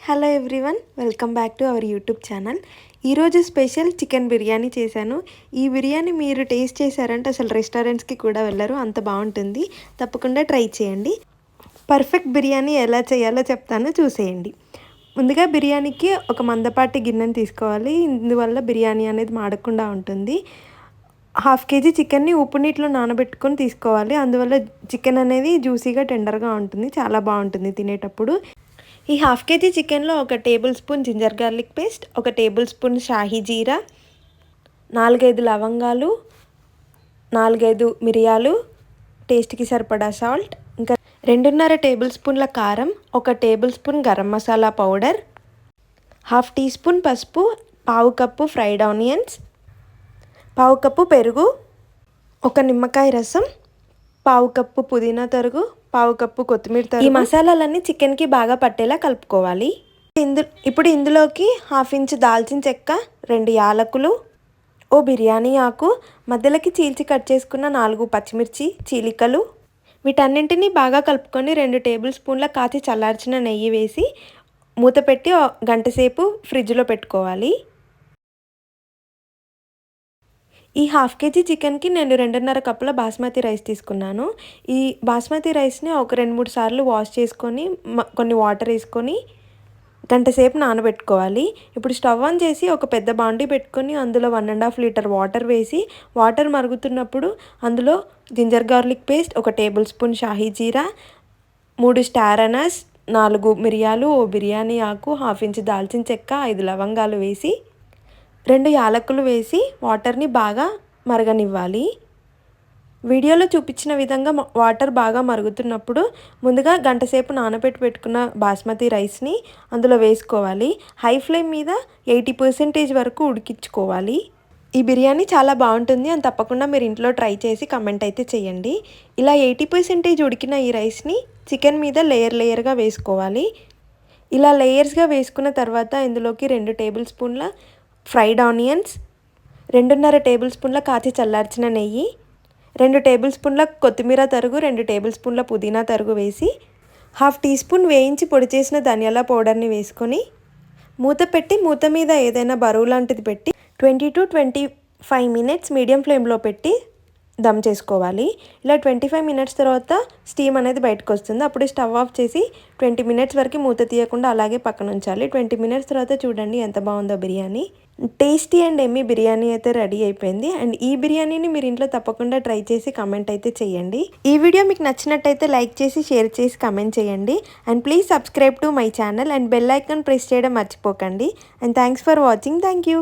Hello everyone welcome back to our YouTube channel. ఈరోజు special chicken biryani చేశాను. ఈ బిర్యానీ మీరు టేస్ట్ చేశారంటే అసలు రెస్టారెంట్స్కి కూడా వెళ్ళరు అంత బాగుంటుంది. తప్పకుండా ట్రై చేయండి. పర్ఫెక్ట్ బిర్యానీ ఎలా చేయాలో చెప్తాను చూసేయండి. ముందుగా బిర్యానీకి ఒక మందపాటి గిన్నెని తీసుకోవాలి. ఇందువల్ల బిర్యానీ అనేది మాడకుండా ఉంటుంది. హాఫ్ కేజీ చికెన్ని ఉప్పు నీటిలో నానబెట్టుకొని తీసుకోవాలి. అందువల్ల చికెన్ అనేది జ్యూసీగా టెండర్గా ఉంటుంది. చాలా బాగుంటుంది తినేటప్పుడు. ఈ హాఫ్ కేజీ చికెన్లో ఒక table spoon ginger garlic paste ఒక టేబుల్ స్పూన్ షాహీ జీరా నాలుగైదు లవంగాలు నాలుగైదు మిరియాలు టేస్ట్కి సరిపడా సాల్ట్ ఇంకా రెండున్నర టేబుల్ స్పూన్ల కారం ఒక table spoon garam masala powder half tea spoon పసుపు పావు కప్పు ఫ్రైడ్ ఆనియన్స్ పావు కప్పు పెరుగు ఒక నిమ్మకాయ రసం పావు కప్పు పుదీనా తరుగు పావు కప్పు కొత్తిమీర ఈ మసాలాలన్నీ చికెన్కి బాగా పట్టేలా కలుపుకోవాలి. ఇందు ఇప్పుడు ఇందులోకి హాఫ్ ఇంచ్ దాల్చిన చెక్క రెండు యాలకులు ఓ బిర్యానీ ఆకు మధ్యలోకి చీల్చి కట్ చేసుకున్న నాలుగు పచ్చిమిర్చి చీలికలు. వీటన్నింటినీ బాగా కలుపుకొని రెండు టేబుల్ స్పూన్ల కాచి చల్లార్చిన నెయ్యి వేసి మూత పెట్టి గంట సేపు ఫ్రిడ్జ్లో పెట్టుకోవాలి. ఈ హాఫ్ కేజీ చికెన్కి నేను రెండున్నర కప్పుల బాస్మతి రైస్ తీసుకున్నాను. ఈ బాస్మతి రైస్ని ఒక రెండు మూడు సార్లు వాష్ చేసుకొని కొన్ని వాటర్ వేసుకొని గంట సేపు నానబెట్టుకోవాలి. ఇప్పుడు స్టవ్ ఆన్ చేసి ఒక పెద్ద బాండీ పెట్టుకొని అందులో one and half litre water వేసి వాటర్ మరుగుతున్నప్పుడు అందులో జింజర్ గార్లిక్ పేస్ట్ ఒక టేబుల్ స్పూన్ షాహీ జీరా మూడు స్టార్ అనస్ నాలుగు మిరియాలు ఓ బిర్యానీ ఆకు హాఫ్ ఇంచ్ దాల్చిన చెక్క ఐదు లవంగాలు వేసి రెండు యాలకులు వేసి వాటర్ని బాగా మరగనివ్వాలి. వీడియోలో చూపించిన విధంగా వాటర్ బాగా మరుగుతున్నప్పుడు ముందుగా గంటసేపు నానబెట్టి పెట్టుకున్న బాస్మతి రైస్ని అందులో వేసుకోవాలి. హై ఫ్లేమ్ మీద ఎయిటీ పర్సెంటేజ్ వరకు ఉడికించుకోవాలి. ఈ బిర్యానీ చాలా బాగుంటుంది అని తప్పకుండా మీరు ఇంట్లో ట్రై చేసి కమెంట్ అయితే చేయండి. ఇలా ఎయిటీ పర్సెంటేజ్ ఉడికిన ఈ రైస్ని చికెన్ మీద లేయర్ లేయర్గా వేసుకోవాలి. ఇలా లేయర్స్గా వేసుకున్న తర్వాత ఇందులోకి రెండు టేబుల్ స్పూన్ల ఫ్రైడ్ ఆనియన్స్ రెండున్నర టేబుల్ స్పూన్ల కాచి చల్లార్చిన నెయ్యి రెండు టేబుల్ స్పూన్ల కొత్తిమీర తరుగు రెండు టేబుల్ స్పూన్ల పుదీనా తరుగు వేసి హాఫ్ టీ స్పూన్ వేయించి పొడి చేసిన ధనియాల పౌడర్ని వేసుకొని మూత పెట్టి మూత మీద ఏదైనా బరువు లాంటిది పెట్టి twenty to twenty five minutes medium ఫ్లేమ్లో పెట్టి దమ్ చేసుకోవాలి. ఇలా ట్వంటీ ఫైవ్ మినిట్స్ తర్వాత స్టీమ్ అనేది బయటకు వస్తుంది అప్పుడు స్టవ్ ఆఫ్ చేసి ట్వంటీ మినిట్స్ వరకు మూత తీయకుండా అలాగే పక్కన ఉంచాలి ట్వంటీ మినిట్స్ తర్వాత చూడండి ఎంత బాగుందో biryani. Tasty and yummy biryani అయితే రెడీ అయిపోయింది. అండ్ ఈ బిర్యానీని మీరు ఇంట్లో తప్పకుండా ట్రై చేసి కమెంట్ అయితే చేయండి. ఈ వీడియో మీకు నచ్చినట్టయితే లైక్ చేసి షేర్ చేసి కమెంట్ చేయండి. And please subscribe to my channel. And bell icon press చేయడం మర్చిపోకండి. And thanks for watching. Thank you.